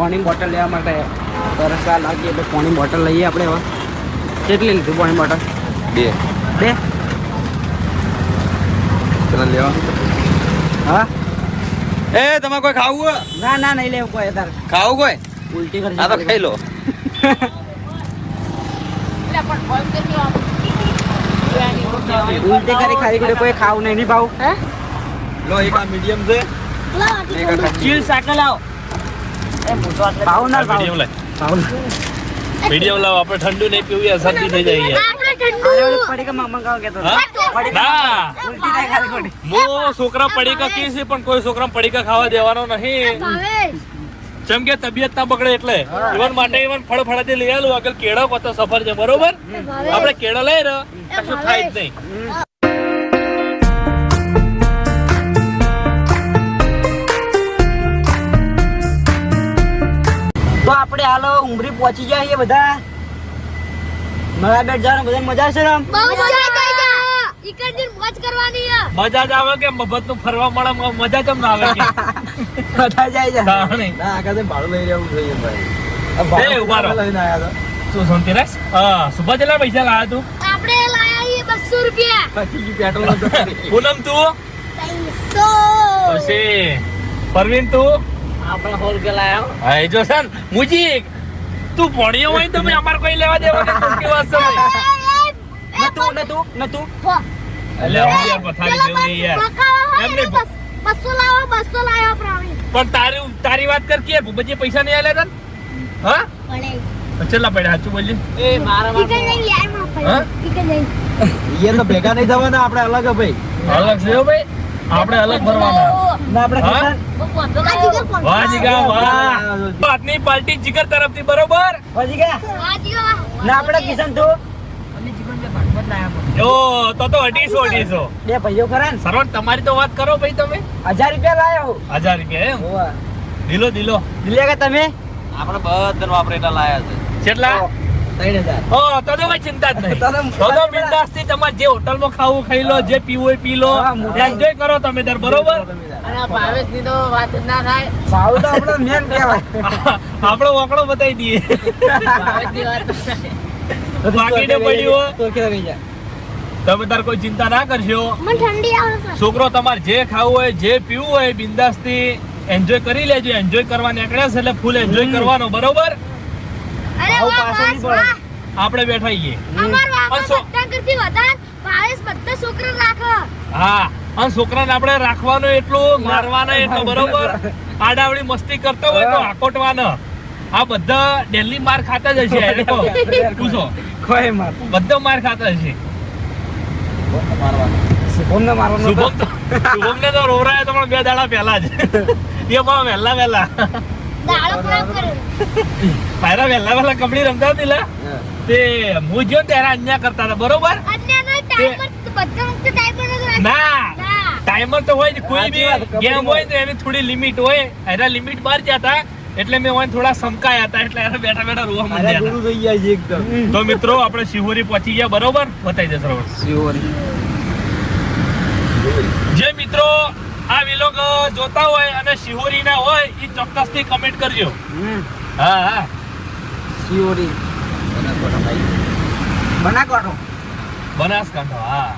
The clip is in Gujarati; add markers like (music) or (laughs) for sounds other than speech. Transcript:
પાણી બોટલ લેવા માટે તરસા લાગી એટલે પોણી બોટલ લઈએ આપણે હવે. કેટલી લીધું પોણી બોટલ? બે. બે? પેલા લેવા. હા? એ તમારે કોઈ ખાવું હોય? ના ના નહીં લેવું કોઈ તાર ખાવું કોઈ? ઉલટી કરી આ તો ખાઈ લો. ઉલટી કરી ખાલી કરી કોઈ ખાવું નહીં નહીં ભાવ? લો એક આ મીડિયમ છે. એક આ ખાટી. ચીલ મીડિયમ લાવ ભાવ. ના લાવ આપણે ઠંડુ નહીં પીવું શરદી થઈ જાય યાર છોકરા પડીકા કી છે પણ કોઈ છોકરા પડીકા ખાવા દેવાનો નહીં. જેમ કે તબિયત ના બગડે એટલે. ઇવન માટે ઇવન ફળ ફળાથી લઈ આલું આગળ કેળો કોતો સફર છે બરોબર? આપણે કેળો લઈ રહ્યો. કશું થાય જ નહીં. આપણે હાલો ઉમરી પહોંચી ગયા છીએ બધા. મળા બેટ જવાનું બધા મજા છે રામ મજા આવી જાય. ઈકડ દિન મોજ કરવાની છે. મજા જ આવે કે મફતનું ફરવા મળે મજા કેમ ના આવે કે? (laughs) જાય. છે ના, આગળ ભાડું લઈ જવું જોઈએ ભાઈ. એ, ઊભા રહો. લઈને આયા શું શાંતિ રાખ? હા સુભા પૈસા લાવ્યા તું? આપણે લાયા છીએ બસો રૂપિયા. હતા પેટ્રોલ પૂનમ તું? ત્રણસો પછી પરવીન તું? આપણે હોલ રૂપિયા હા જો છે મુજી તું ભણ્યો હોય તો મેં અમારે કોઈ લેવા દેવા નહીં તો કેવા છે? નતું નતું નતું. એટલે હું યાર પથારી જેવું નહીં યાર. એમને બસો લાવો બસો લાવો પ્રાવી પણ તારી તારી વાત કર કે ભૂપજી પૈસા નહીં આલે તન? હા? ચલા પડ્યા સાચું બોલજે. એ મારા ઈકડ નહીં લે માં હા? પડે નહીં. એ તો ભેગા નહીં થવાના આપણે અલગ હે ભાઈ. અલગ છે ભાઈ. આપણે અલગ ભરવાના તમારી તો વાત કરો ભાઈ તમે. હજાર રૂપિયા લાયો. હજાર રૂપિયા એમ? હોવા. દિલો દિલો દિલ્હી કે તમે? આપડે બધા વાપરેલા લાયા છે. કેટલા? ત્રણ હજાર ઓ તો તો કઈ ચિંતા જ નહીં. (laughs) તો બિંદાસથી તમારે જે હોટલમાં ખાવું ખાઈ લો જે પીવું હોય પી લો. મોટા- એન્જોય કરો તમે તાર બરોબર? (laughs) આપણો મેન કહેવાય. બતાવી દઈએ. બાકીને પડ્યું તમે તાર કોઈ ચિંતા ના કરશો. મને ઠંડી આવે છે. છોકરો તમારે જે ખાવું હોય જે પીવું હોય બિંદાસથી એન્જોય કરી લેજો. એન્જોય કરવા નીકળ્યા છે એટલે ફૂલ એન્જોય કરવાનો બરોબર? અરે આવું વાહ નહીં વાહ પડે. વાહ. આપણે બેઠા છીએ અમાર વાહ પણ કરતી વધારે ભાવેશ બધા છોકરા રાખે. હા અને છોકરાને આપણે રાખવાનો એટલું મારવાનો એટલો બરોબર? આડાવડી મસ્તી કરતો હોય તો આકોટવાનો. આ બધા ડેલી માર ખાતા જ હશે. (laughs) પૂછો. કોઈ માર બધા માર ખાતા હશે. શુભમ મારવાનો. તો- શુભમ તો રોવરાય તો પણ બે દાડા પહેલા જ. (laughs) એ પણ વહેલા વહેલા પહેલા વહેલા વહેલા કબડ્ડી રમતા હતી તે હું જો ત્યારે અન્યા કરતા હતા બરોબર? અન્યનો ટાઈમર બધા વખતે ટાઈમર જ રાખે. ના. ટાઈમર તો હોય કોઈ બી ગેમ હોય તો એની થોડી લિમિટ હોય. એના લિમિટ બહાર જતા એટલે મેં હોય થોડા સમકાયા હતા એટલે એને બેઠા બેઠા રોવા માંડ્યા ગુરુ થઈ ગયા છે એકદમ. તો મિત્રો આપણે શિહોરી પહોંચી ગયા બરોબર? બતાવી દે સરોવર શિવરી. જે મિત્રો. આ વિલોગ જોતા હોય અને શિહોરી ના હોય એ ચોક્કસથી કમેન્ટ કરજો. હા હા. શિહોરી. બનાકોઠો બનાસકાંઠો હા.